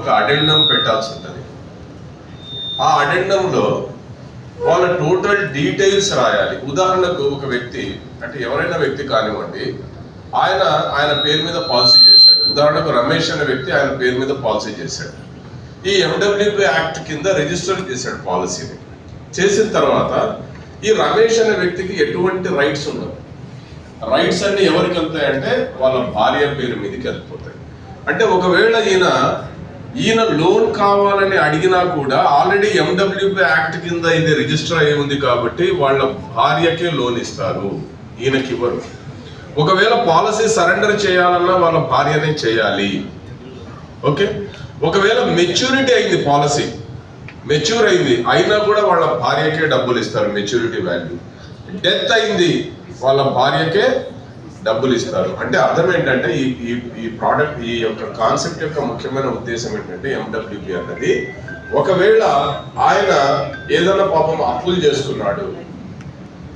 ఒక అడెండం పెట్టాల్సి ఉంటుంది. ఆ అడెండంలో వాళ్ళ టోటల్ డీటెయిల్స్ రాయాలి. ఉదాహరణకు ఒక వ్యక్తి అంటే ఎవరైనా వ్యక్తి కానివ్వండి ఆయన ఆయన పేరు మీద పాలసీ చేశాడు. ఉదాహరణకు రమేష్ అనే వ్యక్తి ఆయన పేరు మీద పాలసీ చేశాడు. ఈ ఎండబ్ల్యూపీ యాక్ట్ కింద రిజిస్టర్ చేశాడు పాలసీని. చేసిన తర్వాత ఈ రమేష్ అనే వ్యక్తికి ఎటువంటి రైట్స్ ఉండవు. రైట్స్ అన్ని ఎవరికి వెళ్తాయంటే వాళ్ళ భార్య పేరు మీదకి వెళ్ళిపోతాయి. అంటే ఒకవేళ ఈయన ఈయన లోన్ కావాలని అడిగినా కూడా ఆల్రెడీ ఎండబ్ల్యూపీ యాక్ట్ కింద ఇది రిజిస్టర్ అయి ఉంది కాబట్టి వాళ్ళ భార్యకే లోన్ ఇస్తారు. ఈయనకి ఇవ్వరు ఒకవేళ పాలసీ సరెండర్ చేయాలన్నా వాళ్ళ భార్యనే చేయాలి. ఓకే? ఒకవేళ మెచ్యూరిటీ అయింది పాలసీ మెచ్యూర్ అయింది అయినా కూడా వాళ్ళ భార్యకే డబ్బులు ఇస్తారు మెచ్యూరిటీ వాల్యూ. డెత్ అయింది వాళ్ళ భార్యకే డబ్బులు ఇస్తారు అంటే అర్థం ఏంటంటే ఈ ఈ ఈ ప్రోడక్ట్ ఈ యొక్క కాన్సెప్ట్ యొక్క ముఖ్యమైన ఉద్దేశం ఏంటంటే ఎండబ్ల్యూపి అన్నది. ఒకవేళ ఆయన ఏదైనా పాపం అప్పులు చేసుకున్నాడు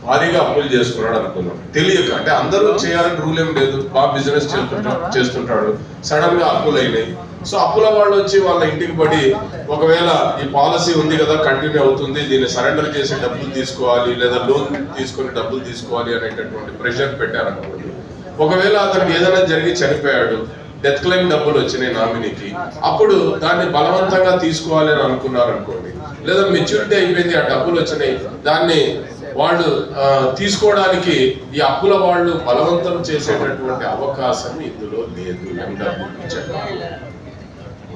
భారీగా అప్పులు చేసుకున్నాడు అనుకుందాం. తెలియక అంటే అందరూ చేయాలని రూల్ ఏం లేదు. బాగా బిజినెస్ చేస్తుంటాడు చేస్తుంటాడు. సడన్గా అప్పులు అయినాయి సో అప్పుల వాళ్ళు వచ్చి వాళ్ళ ఇంటికి పడి ఒకవేళ ఈ పాలసీ ఉంది కదా కంటిన్యూ అవుతుంది దీన్ని సరెండర్ చేసి డబ్బులు తీసుకోవాలి లేదా లోన్ తీసుకొని డబ్బులు తీసుకోవాలి అనేటటువంటి ప్రెషర్ పెట్టారనుకోండి. ఒకవేళ అతనికి ఏదైనా జరిగి చనిపోయాడు డెత్ క్లెయిమ్ డబ్బులు వచ్చినాయి నామినీకి అప్పుడు దాన్ని బలవంతంగా తీసుకోవాలి అని అనుకున్నారనుకోండి లేదా మెచ్యూరిటీ అయిపోయింది ఆ డబ్బులు వచ్చినాయి దాన్ని వాళ్ళు తీసుకోవడానికి ఈ అప్పుల వాళ్ళు బలవంతం చేసేటటువంటి అవకాశం ఇందులో లేదు ఎండ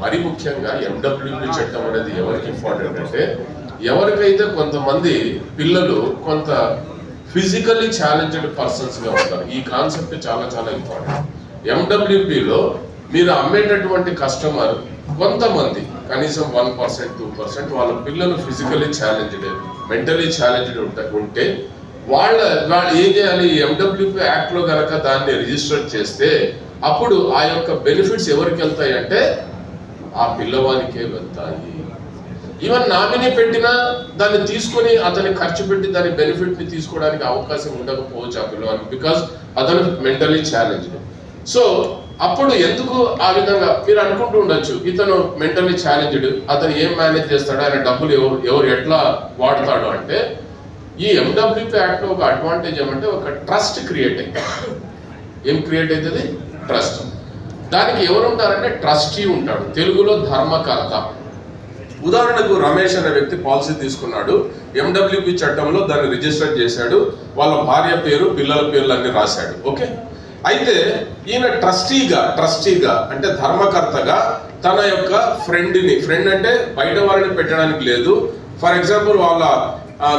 మరి ముఖ్యంగా ఎండబ్ల్యూపీ చట్టం అనేది ఎవరికి ఇంపార్టెంట్ అంటే ఎవరికైతే కొంతమంది పిల్లలు కొంత ఫిజికల్లీ ఛాలెంజ్డ్ పర్సన్స్గా ఉంటారు ఈ కాన్సెప్ట్ చాలా చాలా ఇంపార్టెంట్ ఎండబ్ల్యూపీలో మీరు అమ్మేటటువంటి కస్టమర్ కొంతమంది కనీసం వన్ పర్సెంట్ టూ పర్సెంట్ వాళ్ళ పిల్లలు ఫిజికల్లీ ఛాలెంజ్డ్ మెంటలీ ఛాలెంజ్డ్ ఉంటే వాళ్ళ వాళ్ళు ఏం చేయాలి? ఎండబ్ల్యూపీ యాక్ట్లో కనుక గనక దాన్ని రిజిస్టర్ చేస్తే అప్పుడు ఆ యొక్క బెనిఫిట్స్ ఎవరికి వెళ్తాయి అంటే ఆ పిల్లవానికే వెళ్తాయి ఈవెన్ నామినీ పెట్టినా దాన్ని తీసుకొని అతని ఖర్చు పెట్టి దాని బెనిఫిట్ని తీసుకోవడానికి అవకాశం ఉండకపోవచ్చు ఆ పిల్లవానికి బికాస్ అతను మెంటలీ ఛాలెంజ్డ్ సో అప్పుడు ఎందుకు ఆ విధంగా మీరు అనుకుంటూ ఉండొచ్చు ఇతను మెంటలీ ఛాలెంజ్డ్ అతను ఏం మేనేజ్ చేస్తాడు ఆయన డబ్బులు ఎవరు ఎవరు ఎట్లా వాడతాడు అంటే ఈ ఎండబ్ల్యూపీ యాక్ట్ ఒక అడ్వాంటేజ్ ఏమంటే ఒక ట్రస్ట్ క్రియేట్ అయింది. ఏం క్రియేట్ అవుతుంది? ట్రస్ట్ దానికి ఎవరుంటారంటే ట్రస్టీ ఉంటాడు. తెలుగులో ధర్మకర్త. ఉదాహరణకు రమేష్ అనే వ్యక్తి పాలసీ తీసుకున్నాడు. ఎండబ్ల్యూపి చట్టంలో దాన్ని రిజిస్టర్ చేశాడు. వాళ్ళ భార్య పేరు పిల్లల పేర్లు అన్ని రాశాడు. ఓకే? అయితే ఈయన ట్రస్టీగా ట్రస్టీగా అంటే ధర్మకర్తగా తన యొక్క ఫ్రెండ్ని ఫ్రెండ్ అంటే బయట వారిని పెట్టడానికి లేదు. ఫర్ ఎగ్జాంపుల్ వాళ్ళ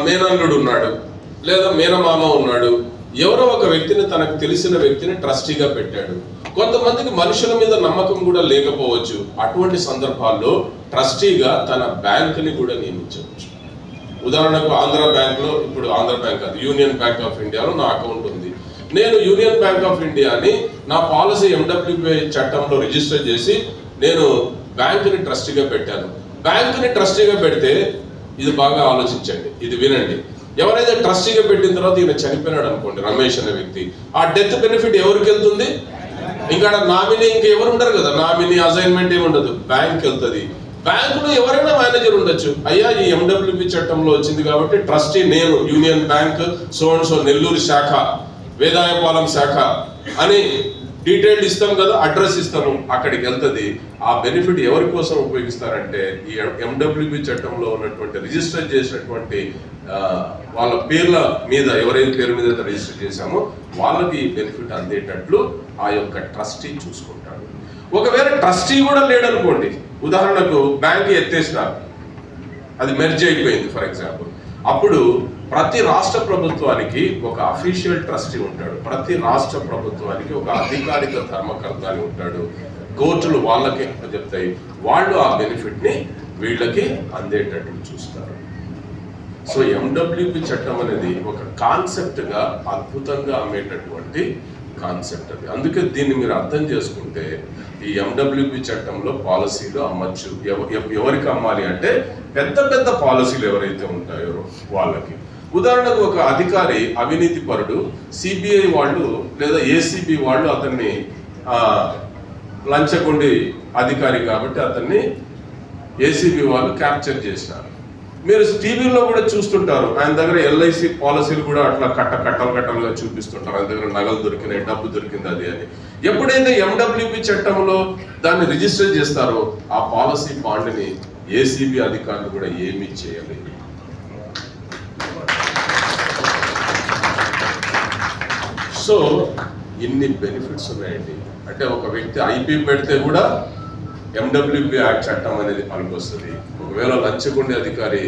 మేనల్లుడు ఉన్నాడు. లేదా మేనమామ ఉన్నాడు. ఎవరో ఒక వ్యక్తిని తనకు తెలిసిన వ్యక్తిని ట్రస్టీగా పెట్టాడు. కొంతమందికి మనుషుల మీద నమ్మకం కూడా లేకపోవచ్చు. అటువంటి సందర్భాల్లో ట్రస్టీగా తన బ్యాంకుని కూడా నియమించవచ్చు. ఉదాహరణకు ఆంధ్ర బ్యాంక్లో ఇప్పుడు ఆంధ్ర బ్యాంక్ అది యూనియన్ బ్యాంక్ ఆఫ్ ఇండియాలో నా అకౌంట్ ఉంది. నేను యూనియన్ బ్యాంక్ ఆఫ్ ఇండియాని నా పాలసీ ఎండబ్ల్యూపీఐ చట్టంలో రిజిస్టర్ చేసి నేను బ్యాంకుని ట్రస్టీగా పెట్టాను. బ్యాంకుని ట్రస్టీగా పెడితే ఇది బాగా ఆలోచించండి. ఇది వినండి. ఎవరైతే ట్రస్టీగా పెట్టిన తర్వాత ఈయన చనిపోయినాడు అనుకోండి రమేష్ అనే వ్యక్తి. ఆ డెత్ బెనిఫిట్ ఎవరికి వెళ్తుంది? ఇంకా నామినీ ఇంకా ఎవరు ఉండరు కదా? నామినీ అసైన్మెంట్ ఏమి ఉండదు. బ్యాంక్ వెళ్తుంది. బ్యాంకులో ఎవరైనా మేనేజర్ ఉండొచ్చు. అయ్యా ఈ ఎండబ్ల్యూపి చట్టంలో వచ్చింది కాబట్టి ట్రస్టీ నేను union bank so and so Nellore శాఖ వేదాయపాలెం శాఖ అని డీటెయిల్డ్ ఇస్తాం కదా అడ్రస్ ఇస్తాము అక్కడికి వెళ్తుంది. ఆ బెనిఫిట్ ఎవరి కోసం ఉపయోగిస్తారంటే ఈ ఎండబ్ల్యూబీ చట్టంలో ఉన్నటువంటి రిజిస్టర్ చేసినటువంటి వాళ్ళ పేర్ల మీద ఎవరైతే పేరు మీద అయితే రిజిస్టర్ చేశామో వాళ్ళకి బెనిఫిట్ అందేటట్లు ఆ యొక్క ట్రస్టీ చూసుకుంటాడు. ఒకవేళ ట్రస్టీ కూడా లేడనుకోండి ఉదాహరణకు బ్యాంక్ ఎత్తేసినారు అది మెర్జ్ అయిపోయింది ఫర్ ఎగ్జాంపుల్ అప్పుడు ప్రతి రాష్ట్ర ప్రభుత్వానికి ఒక అఫీషియల్ ట్రస్టీ ఉంటాడు. ప్రతి రాష్ట్ర ప్రభుత్వానికి ఒక అధికారిక ధర్మకర్త అని ఉంటాడు. కోర్టులు వాళ్ళకి చెప్తాయి. వాళ్ళు ఆ బెనిఫిట్ని వీళ్ళకి అందేటట్టు చూస్తారు. సో ఎండబ్ల్యూపి చట్టం అనేది ఒక కాన్సెప్ట్గా అద్భుతంగా అమ్మేటటువంటి కాన్సెప్ట్ అది. అందుకే దీన్ని మీరు అర్థం చేసుకుంటే ఈ ఎండబ్ల్యూపి చట్టంలో పాలసీలు అమ్మచ్చు. ఎవరికి అమ్మాలి అంటే పెద్ద పెద్ద పాలసీలు ఎవరైతే ఉంటాయో వాళ్ళకి. ఉదాహరణకు ఒక అధికారి అవినీతి పరుడు సిబిఐ వాళ్ళు లేదా ఏసీబీ వాళ్ళు అతన్ని లంచగొండి అధికారి కాబట్టి అతన్ని ఏసీబీ వాళ్ళు క్యాప్చర్ చేసినారు. మీరు టీవీలో కూడా చూస్తుంటారు. ఆయన దగ్గర ఎల్ఐసి పాలసీలు కూడా అట్లా కట్ట కట్టలు కట్టలుగా చూపిస్తుంటారు. ఆయన దగ్గర నగలు దొరికినాయి డబ్బు దొరికింది అది అని. ఎప్పుడైతే ఎండబ్ల్యూపీ చట్టంలో దాన్ని రిజిస్టర్ చేస్తారో ఆ పాలసీ బాండ్ని ఏసీబీ అధికారులు కూడా ఏమీ చేయలేదు. సో ఇన్ని బెనిఫిట్స్ ఉన్నాయండి? అంటే ఒక వ్యక్తి ఐపీ పెడితే కూడా ఎండబ్ల్యూపి యాక్ట్ చట్టం అనేది పనికొస్తుంది. ఒకవేళ లంచగొండే అధికారి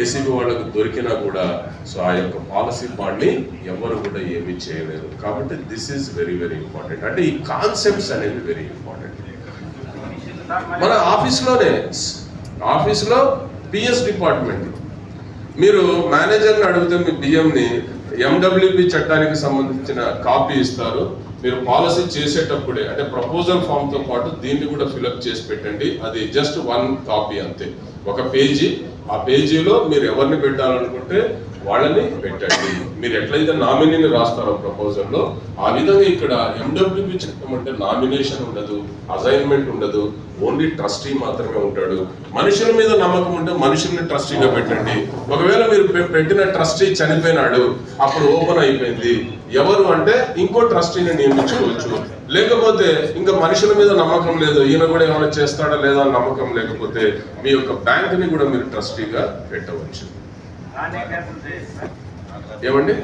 ఏసీబీ వాళ్ళకు దొరికినా కూడా సో ఆ యొక్క పాలసీ బాండ్ని ఎవరు కూడా ఏమీ చేయలేరు. కాబట్టి this is very very important అంటే ఈ కాన్సెప్ట్స్ అనేవి వెరీ ఇంపార్టెంట్ మన ఆఫీస్లోనే ఆఫీస్లో పిఎస్ డిపార్ట్మెంట్ మీరు మేనేజర్ని అడిగితే మీ బియ్యంని ఎండబ్ల్యూపి చట్టానికి సంబంధించిన కాపీ ఇస్తారు. మీరు పాలసీ చేసేటప్పుడే అంటే ప్రపోజల్ ఫామ్తో పాటు దీన్ని కూడా ఫిలప్ చేసి పెట్టండి. అది జస్ట్ వన్ కాపీ అంతే. ఒక పేజీ. ఆ పేజీలో మీరు ఎవరిని పెట్టాలనుకుంటే వాళ్ళని పెట్టండి. మీరు ఎట్లయితే నామినీని రాస్తారో ప్రపోజల్లో ఆ విధంగా ఇక్కడ ఎండబ్ల్యూబి చట్టం అంటే నామినేషన్ ఉండదు అసైన్మెంట్ ఉండదు ఓన్లీ ట్రస్టీ మాత్రమే ఉంటాడు. మనుషుల మీద నమ్మకం ఉంటే మనుషుల్ని ట్రస్టీగా పెట్టండి. ఒకవేళ మీరు పెట్టిన ట్రస్టీ చనిపోయినాడు అప్పుడు ఓపెన్ అయిపోయింది. ఎవరు అంటే ఇంకో ట్రస్టీని నియమించుకోవచ్చు లేకపోతే ఇంకా మనుషుల మీద నమ్మకం లేదు ఈయన కూడా ఏమైనా చేస్తాడా లేదా నమ్మకం లేకపోతే మీ యొక్క బ్యాంక్ని కూడా మీరు ట్రస్టీగా పెట్టవచ్చు. ఏమండి?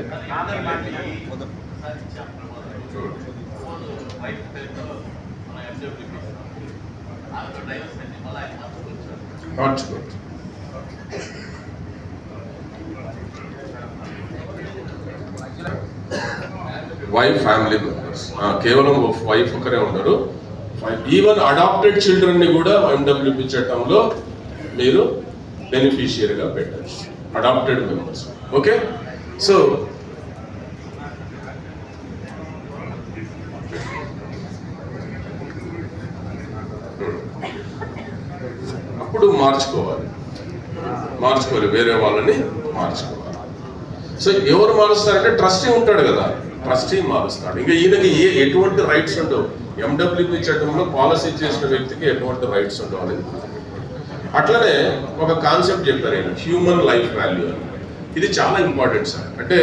మార్చుకోవచ్చు. వైఫ్ ఫ్యామిలీ మెంబర్స్ కేవలం వైఫ్ ఒకరే ఉండరు. ఈవెన్ అడాప్టెడ్ చిల్డ్రన్ని కూడా ఎండబ్ల్యూపీ చట్టంలో మీరు బెనిఫిషియరీగా పెట్టచ్చు. అడాప్టెడ్ మెంబర్స్ ఓకే సో అప్పుడు మార్చుకోవాలి. మార్చుకోవాలి వేరే వాళ్ళని మార్చుకోవాలి. సో ఎవరు మారుస్తారంటే ట్రస్టీ ఉంటాడు కదా. ట్రస్టీ మారుస్తాడు. ఇంకా ఈయనకి ఏ ఎటువంటి రైట్స్ ఉండవు. ఎండబ్ల్యూపీ చట్టంలో పాలసీ చేసిన వ్యక్తికి ఎటువంటి రైట్స్ ఉండవు. అనేది అట్లనే ఒక కాన్సెప్ట్ చెప్పారు ఆయన హ్యూమన్ లైఫ్ వాల్యూ అని. ఇది చాలా ఇంపార్టెంట్ సార్ అంటే